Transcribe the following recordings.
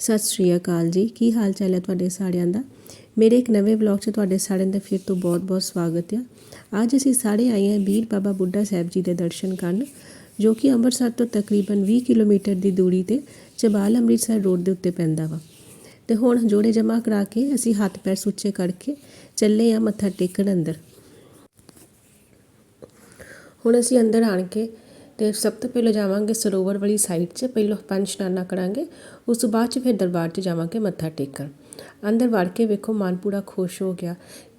ਸਤਿ ਸ਼੍ਰੀ ਅਕਾਲ ਜੀ। ਕੀ ਹਾਲ ਚਾਲ ਹੈ ਤੁਹਾਡੇ ਸਾਰਿਆਂ ਦਾ? ਮੇਰੇ ਇੱਕ ਨਵੇਂ ਵਲੌਗ 'ਚ ਤੁਹਾਡੇ ਸਾਰਿਆਂ ਦਾ ਫਿਰ ਤੋਂ ਬਹੁਤ-ਬਹੁਤ ਸਵਾਗਤ ਹੈ ਅੱਜ ਅਸੀਂ ਸਾਰੇ ਆਏ ਹਾਂ ਵੀਰ ਬਾਬਾ ਬੁੱਢਾ ਸਾਹਿਬ ਜੀ ਦੇ ਦਰਸ਼ਨ ਕਰਨ, ਜੋ ਕਿ ਅੰਮ੍ਰਿਤਸਰ ਤੋਂ ਤਕਰੀਬਨ 20 ਕਿਲੋਮੀਟਰ ਦੀ ਦੂਰੀ ਤੇ ਚਬਾਲ ਅੰਮ੍ਰਿਤਸਰ ਰੋਡ ਦੇ ਉੱਤੇ ਪੈਂਦਾ ਵਾ। ਤੇ ਹੁਣ ਜੋੜੇ ਜਮਾ ਕਰਾ ਕੇ ਅਸੀਂ ਹੱਥ ਪੈਰ ਸੁੱਚੇ ਕਰਕੇ ਚੱਲੇ ਆ ਮੱਥਾ ਟੇਕਣ ਅੰਦਰ। ਹੁਣ ਅਸੀਂ ਅੰਦਰ ਆਣ ਕੇ ਤੇ ਸਭ ਤੋਂ ਪਹਿਲਾਂ ਜਾਵਾਂਗੇ ਸਰੋਵਰ ਵਾਲੀ ਸਾਈਡ 'ਚ, ਪਹਿਲਾਂ ਪੰਜ ਇਸ਼ਨਾਨਾ ਕਰਾਂਗੇ, ਉਸ ਤੋਂ ਬਾਅਦ 'ਚ ਫਿਰ ਦਰਬਾਰ 'ਚ ਜਾਵਾਂਗੇ ਮੱਥਾ ਟੇਕਣ। ਅੰਦਰ ਵੜ ਕੇ ਵੇਖੋ ਮਨ ਪੂਰਾ ਖੁਸ਼ ਹੋ ਗਿਆ,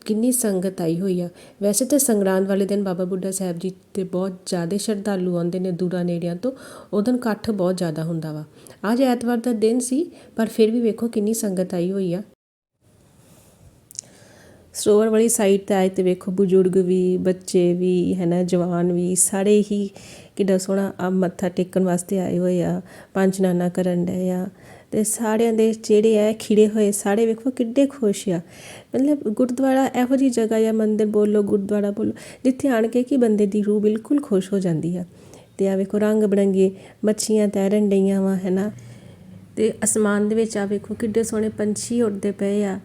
ਕਿੰਨੀ ਸੰਗਤ ਆਈ ਹੋਈ ਆ। ਵੈਸੇ ਤਾਂ ਸੰਗਰਾਂਦ ਵਾਲੇ ਦਿਨ ਬਾਬਾ ਬੁੱਢਾ ਸਾਹਿਬ ਜੀ ਤੇ ਬਹੁਤ ਜ਼ਿਆਦਾ ਸ਼ਰਧਾਲੂ ਆਉਂਦੇ ਨੇ ਦੂਰਾਂ ਨੇੜਿਆਂ ਤੋਂ ਉਦੋਂ ਇਕੱਠ ਬਹੁਤ ਜ਼ਿਆਦਾ ਹੁੰਦਾ ਵਾ। ਅੱਜ ਐਤਵਾਰ ਦਾ ਦਿਨ ਸੀ, ਪਰ ਫਿਰ ਵੀ ਵੇਖੋ ਕਿੰਨੀ ਸੰਗਤ ਆਈ ਹੋਈ ਆ। ਸਰੋਵਰ ਵਾਲੀ ਸਾਈਡ ਤੇ ਆਏ ਤੇ ਵੇਖੋ ਬਜ਼ੁਰਗ ਵੀ, ਬੱਚੇ ਵੀ ਹੈ ਨਾ ਜਵਾਨ ਵੀ, ਸਾਰੇ ਹੀ ਕਿੱਡਾ ਸੋਹਣਾ ਆ ਮੱਥਾ ਟੇਕਣ ਵਾਸਤੇ ਆਏ ਹੋਏ ਆ, ਪੰਜ ਨਾਨਾ ਕਰਨ ਡਏ ਆ ਤੇ ਸਾਰਿਆਂ ਦੇ ਜਿਹੜੇ ਐ ਖਿੜੇ ਹੋਏ, ਸਾਰੇ ਵੇਖੋ ਕਿੱਡੇ ਖੁਸ਼ ਆ। ਮਤਲਬ ਗੁਰਦੁਆਰਾ ਇਹੋ ਜੀ ਜਗ੍ਹਾ ਜਾਂ ਮੰਦਿਰ ਬੋਲੋ, ਗੁਰਦੁਆਰਾ ਬੋਲੋ, ਜਿੱਥੇ ਆਣ ਕੇ ਕਿ ਬੰਦੇ ਦੀ ਰੂਹ ਬਿਲਕੁਲ ਖੁਸ਼ ਹੋ ਜਾਂਦੀ ਆ। ਤੇ ਆ ਵੇਖੋ ਰੰਗ ਬਰੰਗੇ ਮੱਛੀਆਂ ਤੈਰਨ ਡਈਆਂ ਵਾ ਹੈ ਨਾ ਤੇ ਅਸਮਾਨ ਦੇ ਵਿੱਚ ਆ ਵੇਖੋ ਕਿੱਡੇ ਸੋਹਣੇ ਪੰਛੀ ਉੱਡਦੇ ਪਏ ਆ।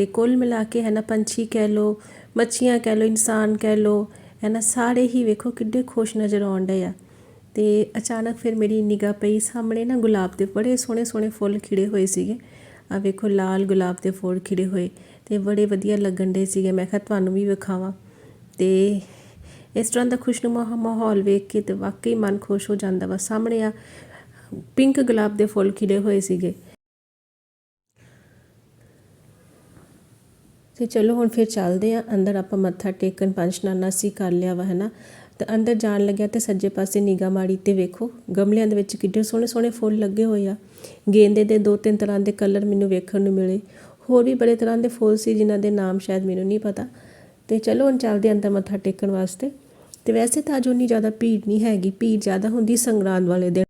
ਤੇ ਕੁੱਲ ਮਿਲਾ ਕੇ ਹੈ ਨਾ ਪੰਛੀ ਕਹਿ ਲੋ ਮੱਛੀਆਂ ਕਹਿ ਲੋ ਇਨਸਾਨ ਕਹਿ ਲੋ ਹੈ ਨਾ ਸਾਰੇ ਹੀ ਵੇਖੋ ਕਿੱਡੇ ਖੁਸ਼ ਨਜ਼ਰ ਆਉਣ ਡਏ ਆ। ਤੇ ਅਚਾਨਕ ਫਿਰ ਮੇਰੀ ਨਿਗਾਹ ਪਈ, ਸਾਹਮਣੇ ਨਾ ਗੁਲਾਬ ਦੇ ਬੜੇ ਸੋਹਣੇ ਸੋਹਣੇ ਫੁੱਲ ਖਿੜੇ ਹੋਏ ਸੀਗੇ। ਆ ਵੇਖੋ ਲਾਲ ਗੁਲਾਬ ਦੇ ਫੁੱਲ ਖਿੜੇ ਹੋਏ ਤੇ ਬੜੇ ਵਧੀਆ ਲੱਗਣ ਦੇ ਸੀਗੇ। ਮੈਂ ਕਿਹਾ ਤੁਹਾਨੂੰ ਵੀ ਵਿਖਾਵਾਂ। ਤੇ ਇਸ ਤਰ੍ਹਾਂ ਦਾ ਖੁਸ਼ਨੁਮਾ ਮਾਹੌਲ ਵੇਖ ਕੇ ਤੇ ਵਾਕਈ ਮਨ ਖੁਸ਼ ਹੋ ਜਾਂਦਾ ਵਾ। ਸਾਹਮਣੇ ਆ ਪਿੰਕ ਗੁਲਾਬ ਦੇ ਫੁੱਲ ਖਿੜੇ ਹੋਏ ਸੀਗੇ। ਤੇ ਚਲੋ ਹੁਣ ਫਿਰ ਚੱਲਦੇ ਆ ਅੰਦਰ ਆਪਾਂ ਮੱਥਾ ਟੇਕਣ ਪੰਚਨਾਨਾ ਸੀ ਕਰ ਲਿਆ ਵਾ ਹੈ ਨਾ ਤੇ ਅੰਦਰ ਜਾਣ ਲੱਗਿਆ ਤੇ ਸੱਜੇ ਪਾਸੇ ਨਿਗਾ ਮਾਰੀ ਤੇ ਵੇਖੋ, ਗਮਲਿਆਂ ਦੇ ਵਿੱਚ ਕਿੱਡੇ ਸੋਹਣੇ ਸੋਹਣੇ ਫੁੱਲ ਲੱਗੇ ਹੋਏ ਆ। ਗੇਂਦੇ ਦੇ ਦੋ ਤਿੰਨ ਤਰ੍ਹਾਂ ਦੇ ਕਲਰ ਮੈਨੂੰ ਵੇਖਣ ਨੂੰ ਮਿਲੇ। ਹੋਰ ਵੀ ਬੜੇ ਤਰ੍ਹਾਂ ਦੇ ਫੁੱਲ ਸੀ ਜਿਨ੍ਹਾਂ ਦੇ ਨਾਮ ਸ਼ਾਇਦ ਮੈਨੂੰ ਨਹੀਂ ਪਤਾ। ਤੇ ਚਲੋ ਹੁਣ ਚੱਲਦੇ ਅੰਦਰ ਮੱਥਾ ਟੇਕਣ ਵਾਸਤੇ। ਤੇ ਵੈਸੇ ਤਾਂ ਅੱਜ ਉਨੀ ਜ਼ਿਆਦਾ ਭੀੜ ਨਹੀਂ ਹੈਗੀ। ਭੀੜ ਜ਼ਿਆਦਾ ਹੁੰਦੀ ਸੰਗਰਾਂਦ ਵਾਲੇ ਦਿਨ।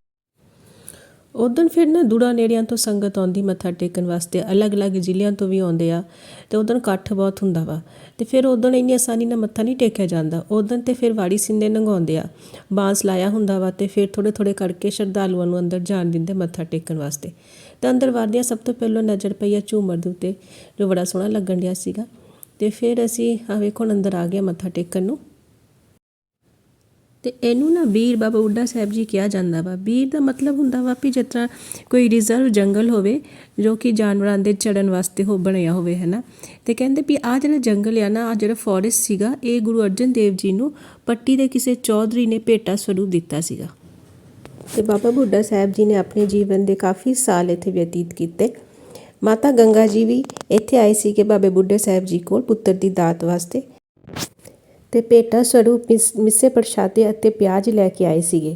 ਉਦੋਂ ਫਿਰ ਨਾ ਦੂੜਾ ਨੇੜਿਆਂ ਤੋਂ ਸੰਗਤ ਆਉਂਦੀ, ਮੱਥਾ ਟੇਕਣ ਵਾਸਤੇ ਅਲੱਗ-ਅਲੱਗ ਜ਼ਿਲ੍ਹਿਆਂ ਤੋਂ ਵੀ ਆਉਂਦੇ ਆ ਤੇ ਉਦੋਂ ਇਕੱਠ ਬਹੁਤ ਹੁੰਦਾ ਵਾ। ਤੇ ਫਿਰ ਉਦੋਂ ਇੰਨੀ ਆਸਾਨੀ ਨਾਲ ਮੱਥਾ ਨਹੀਂ ਟੇਕਿਆ ਜਾਂਦਾ। ਉਦੋਂ ਤੇ ਫਿਰ ਵਾੜੀ ਸਿੰਦੇ ਨੰਗਾਉਂਦੇ ਆ। ਬਾਂਸ ਲਾਇਆ ਹੁੰਦਾ ਵਾ ਤੇ ਫਿਰ ਥੋੜੇ ਥੋੜੇ ਕਰਕੇ ਸ਼ਰਧਾਲੂਆਂ ਨੂੰ ਅੰਦਰ ਜਾਣ ਦਿੰਦੇ ਮੱਥਾ ਟੇਕਣ ਵਾਸਤੇ। ਤਾਂ ਅੰਦਰ ਵੜਦਿਆਂ ਸਭ ਤੋਂ ਪਹਿਲਾਂ ਨਜ਼ਰ ਪਈ ਆ ਝੂਮਰ ਦੇ ਉੱਤੇ। ਜੋ ਬੜਾ ਸੋਹਣਾ ਲੱਗਣ ਡਿਆ ਸੀਗਾ। ਤੇ ਫਿਰ ਅਸੀਂ ਆ ਵੇਖੋ ਅੰਦਰ ਆ ਗਿਆ ਮੱਥਾ ਟੇਕਣ ਨੂੰ। ਤੇ ਇਹਨੂੰ ਨਾ ਵੀਰ ਬਾਬਾ ਬੁੱਢਾ ਸਾਹਿਬ ਜੀ ਕਿਹਾ ਜਾਂਦਾ ਵਾ। ਵੀਰ ਦਾ ਮਤਲਬ ਹੁੰਦਾ ਵਾ ਵੀ ਜਿਸ ਤਰ੍ਹਾਂ ਕੋਈ ਰਿਜ਼ਰਵ ਜੰਗਲ ਹੋਵੇ, ਜੋ ਕਿ ਜਾਨਵਰਾਂ ਦੇ ਚੜਨ ਵਾਸਤੇ ਹੋ ਬਣਿਆ ਹੋਵੇ, ਹੈ ਨਾ। ਤੇ ਕਹਿੰਦੇ ਵੀ ਆ ਜਿਹੜਾ ਜੰਗਲ ਆ ਨਾ ਆ ਜਿਹੜਾ ਫੋਰੈਸਟ ਸੀਗਾ, ਇਹ ਗੁਰੂ ਅਰਜਨ ਦੇਵ ਜੀ ਨੂੰ ਪੱਟੀ ਦੇ ਕਿਸੇ ਚੌਧਰੀ ਨੇ ਭੇਟਾ ਸਰੂਪ ਦਿੱਤਾ ਸੀਗਾ। ਤੇ ਬਾਬਾ ਬੁੱਢਾ ਸਾਹਿਬ ਜੀ ਨੇ ਆਪਣੇ ਜੀਵਨ ਦੇ ਕਾਫੀ ਸਾਲ ਇੱਥੇ ਬਤੀਤ ਕੀਤੇ। ਮਾਤਾ ਗੰਗਾ ਜੀ ਵੀ ਇੱਥੇ ਆਏ ਸੀ ਕਿ ਬਾਬੇ ਬੁੱਢੇ ਸਾਹਿਬ ਜੀ ਕੋਲ, ਪੁੱਤਰ ਦੀ ਦਾਤ ਵਾਸਤੇ। ਤੇ ਭੇਟਾ ਸਰੂਪ ਮਿੱਸੇ ਪ੍ਰਸ਼ਾਦੇ ਅਤੇ ਪਿਆਜ਼ ਲੈ ਕੇ ਆਏ ਸੀਗੇ।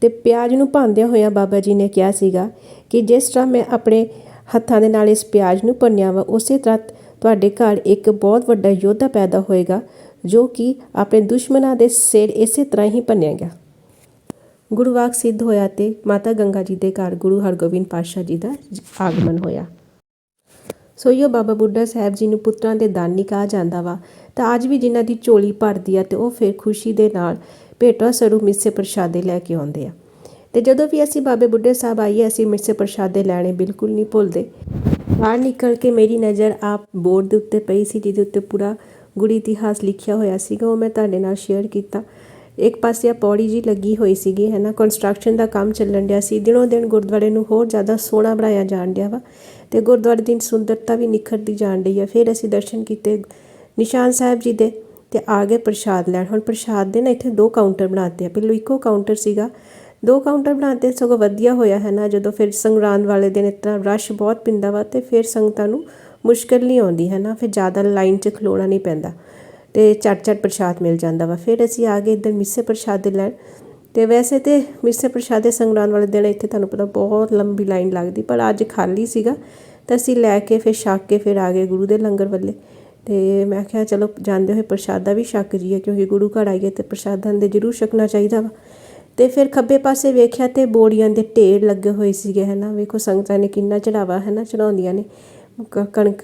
ਤੇ ਪਿਆਜ਼ ਨੂੰ ਭਾਂਦਿਆਂ ਹੋਇਆਂ ਬਾਬਾ ਜੀ ਨੇ ਕਿਹਾ ਸੀਗਾ ਕਿ ਜਿਸ ਤਰ੍ਹਾਂ ਮੈਂ ਆਪਣੇ ਹੱਥਾਂ ਦੇ ਨਾਲ ਇਸ ਪਿਆਜ਼ ਨੂੰ ਭੰਨਿਆ ਵਾ, ਉਸੇ ਤਰ੍ਹਾਂ ਤੁਹਾਡੇ ਘਰ ਇੱਕ ਬਹੁਤ ਵੱਡਾ ਯੋਧਾ ਪੈਦਾ ਹੋਏਗਾ, ਜੋ ਕਿ ਆਪਣੇ ਦੁਸ਼ਮਣਾਂ ਦੇ ਸਿਰ ਇਸੇ ਤਰ੍ਹਾਂ ਹੀ ਭੰਨਿਆ ਗਿਆ। ਗੁਰਵਾਕ ਸਿੱਧ ਹੋਇਆ ਤੇ ਮਾਤਾ ਗੰਗਾ ਜੀ ਦੇ ਘਰ ਗੁਰੂ ਹਰਗੋਬਿੰਦ ਪਾਤਸ਼ਾਹ ਜੀ ਦਾ ਆਗਮਨ ਹੋਇਆ। ਸੋ ਇਹ ਬਾਬਾ ਬੁੱਢਾ ਸਾਹਿਬ ਜੀ ਨੂੰ ਪੁੱਤਰਾਂ ਦੇ ਦਾਨੀ ਕਹਾ ਜਾਂਦਾ ਵਾ। ਤਾਂ ਅੱਜ ਵੀ ਜਿਨ੍ਹਾਂ ਦੀ ਝੋਲੀ ਭਰਦੀ ਆ ਤੇ ਉਹ ਫਿਰ ਖੁਸ਼ੀ ਦੇ ਨਾਲ ਭੇਟਾ ਸਰੂਪ ਮਿੱਸੇ ਪ੍ਰਸ਼ਾਦੇ ਲੈ ਕੇ ਆਉਂਦੇ ਆ। ਤੇ ਜਦੋਂ ਵੀ ਅਸੀਂ ਬਾਬੇ ਬੁੱਢੇ ਸਾਹਿਬ ਆਈਏ, ਅਸੀਂ ਮਿੱਸੇ ਪ੍ਰਸ਼ਾਦੇ ਲੈਣੇ ਬਿਲਕੁਲ ਨਹੀਂ ਭੁੱਲਦੇ। ਬਾਹਰ ਨਿਕਲ ਕੇ ਮੇਰੀ ਨਜ਼ਰ ਆਪ ਬੋਰਡ ਦੇ ਉੱਤੇ ਪਈ ਸੀ, ਜਿਹਦੇ ਉੱਤੇ ਪੂਰਾ ਗੁੜੀ ਇਤਿਹਾਸ ਲਿਖਿਆ ਹੋਇਆ ਸੀਗਾ, ਉਹ ਮੈਂ ਤੁਹਾਡੇ ਨਾਲ ਸ਼ੇਅਰ ਕੀਤਾ। ਇੱਕ ਪਾਸੇ ਆ ਪੌੜੀ ਜੀ ਲੱਗੀ ਹੋਈ ਸੀਗੀ, ਹੈ ਨਾ ਕੰਸਟਰਕਸ਼ਨ ਦਾ ਕੰਮ ਚੱਲਣ ਡਿਆ ਸੀ। ਦਿਨੋਂ ਦਿਨ ਗੁਰਦੁਆਰੇ ਨੂੰ ਹੋਰ ਜ਼ਿਆਦਾ ਸੋਹਣਾ ਬਣਾਇਆ ਜਾਣ ਡਿਆ ਵਾ ਤੇ ਗੁਰਦੁਆਰੇ ਦੀ ਸੁੰਦਰਤਾ ਵੀ ਨਿਖਰਦੀ ਜਾਣ ਡਈ ਆ। ਫਿਰ ਅਸੀਂ ਦਰਸ਼ਨ ਕੀਤੇ ਨਿਸ਼ਾਨ ਸਾਹਿਬ ਜੀ ਦੇ ਤੇ ਆ ਗਏ ਪ੍ਰਸ਼ਾਦ ਲੈਣ। ਹੁਣ ਪ੍ਰਸ਼ਾਦ ਦੇ ਨਾ ਇੱਥੇ ਦੋ ਕਾਊਂਟਰ ਬਣਾਤੇ ਆ। ਪਹਿਲਾਂ ਇੱਕੋ ਕਾਊਂਟਰ ਸੀਗਾ। ਦੋ ਕਾਊਂਟਰ ਬਣਾਤੇ, ਸਗੋਂ ਵਧੀਆ ਹੋਇਆ ਹੈ ਨਾ। ਜਦੋਂ ਫਿਰ ਸੰਗਰਾਂਦ ਵਾਲੇ ਦਿਨ ਇਤਨਾ ਰਸ਼ ਬਹੁਤ ਪਿੰਦਾ ਵਾ ਤੇ ਫਿਰ ਸੰਗਤਾਂ ਨੂੰ ਮੁਸ਼ਕਲ ਨਹੀਂ ਆਉਂਦੀ ਹੈ ਨਾ। ਫਿਰ ਜ਼ਿਆਦਾ ਲਾਈਨ 'ਚ ਖਲੋਣਾ ਨਹੀਂ ਪੈਂਦਾ ਤੇ ਚਟ ਚਟ ਪ੍ਰਸ਼ਾਦ ਮਿਲ ਜਾਂਦਾ ਵਾ। ਫਿਰ ਅਸੀਂ ਆ ਗਏ ਇੱਧਰ ਮਿੱਸੇ ਪ੍ਰਸ਼ਾਦ ਦੇ ਲੈਣ। ਤੇ ਵੈਸੇ ਤੇ ਮਿੱਸੇ ਪ੍ਰਸ਼ਾਦੇ ਸੰਗਰਾਂਦ ਵਾਲੇ ਦਿਨ ਇੱਥੇ ਤੁਹਾਨੂੰ ਪਤਾ ਬਹੁਤ ਲੰਬੀ ਲਾਈਨ ਲੱਗਦੀ, ਪਰ ਅੱਜ ਖਾਲੀ ਸੀਗਾ। ਤਾਂ ਅਸੀਂ ਲੈ ਕੇ ਫਿਰ ਛੱਕ ਕੇ ਫਿਰ ਆ ਗਏ ਗੁਰੂ ਦੇ ਲੰਗਰ ਵੱਲੇ। ਤੇ ਮੈਂ ਕਿਹਾ ਚਲੋ ਜਾਂਦੇ ਹੋਏ ਪ੍ਰਸ਼ਾਦਾ ਵੀ ਛੱਕ ਜੀਏ ਕਿਉਂਕਿ ਗੁਰੂ ਘਰ ਆਈਏ ਤੇ ਪ੍ਰਸ਼ਾਦਾਂ ਦੇ ਜ਼ਰੂਰ ਛਕਣਾ ਚਾਹੀਦਾ ਵਾ। ਤੇ ਫਿਰ ਖੱਬੇ ਪਾਸੇ ਵੇਖਿਆ ਤੇ ਬੋੜੀਆਂ ਦੇ ਢੇਰ ਲੱਗੇ ਹੋਏ ਸੀਗੇ, ਹਨਾ। ਵੇਖੋ ਸੰਗਤਾਂ ਨੇ ਕਿੰਨਾ ਚੜਾਵਾ ਹੈ ਨਾ। ਚੜਾਉਂਦੀਆਂ ਨੇ ਕਣਕ,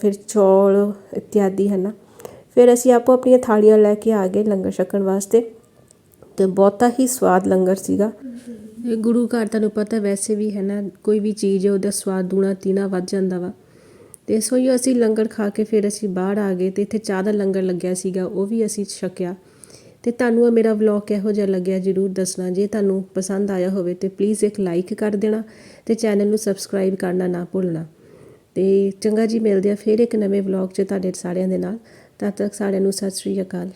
ਫਿਰ ਚੌਲ ਇਤਿਆਦੀ ਹੈ ਨਾ ਫਿਰ ਅਸੀਂ ਆਪੋ ਆਪਣੀਆਂ ਥਾਲੀਆਂ ਲੈ ਕੇ ਆ ਗਏ ਲੰਗਰ ਛਕਣ ਵਾਸਤੇ। ਤੇ ਬਹੁਤਾ ਹੀ ਸਵਾਦ ਲੰਗਰ ਸੀਗਾ। ਇਹ ਗੁਰੂ ਘਰ, ਤੁਹਾਨੂੰ ਪਤਾ ਵੈਸੇ ਵੀ ਹੈ ਨਾ ਕੋਈ ਵੀ ਚੀਜ਼ ਹੈ, ਉਹਦਾ ਸਵਾਦ ਦੂਣਾ ਤੀਣਾ ਵੱਧ ਜਾਂਦਾ ਵਾ। ਤੇ ਇਸ ਹੀ ਅਸੀਂ ਲੰਗਰ ਖਾ ਕੇ ਫਿਰ ਅਸੀਂ ਬਾਹਰ ਆ ਗਏ ਤੇ ਇੱਥੇ ਚਾਹ ਦਾ ਲੰਗਰ ਲੱਗਿਆ ਸੀਗਾ, ਉਹ ਵੀ ਅਸੀਂ ਛਕਿਆ। ਤੇ ਤੁਹਾਨੂੰ ਇਹ ਮੇਰਾ ਵਲੌਗ ਕਿਹੋ ਜਿਹਾ ਲੱਗਿਆ ਜਰੂਰ ਦੱਸਣਾ। ਜੇ ਤੁਹਾਨੂੰ ਪਸੰਦ ਆਇਆ ਹੋਵੇ ਤੇ ਪਲੀਜ਼ ਇੱਕ ਲਾਈਕ ਕਰ ਦੇਣਾ ਤੇ ਚੈਨਲ ਨੂੰ ਸਬਸਕ੍ਰਾਈਬ ਕਰਨਾ ਨਾ ਭੁੱਲਣਾ। ਤੇ ਚੰਗਾ ਜੀ, ਮਿਲਦੇ ਆ ਫਿਰ ਇੱਕ ਨਵੇਂ ਵਲੌਗ 'ਚ ਤੁਹਾਡੇ ਸਾਰਿਆਂ ਦੇ ਨਾਲ। ਤਦ ਤੱਕ ਸਾਰਿਆਂ ਨੂੰ ਸਤਿ ਸ਼੍ਰੀ ਅਕਾਲ।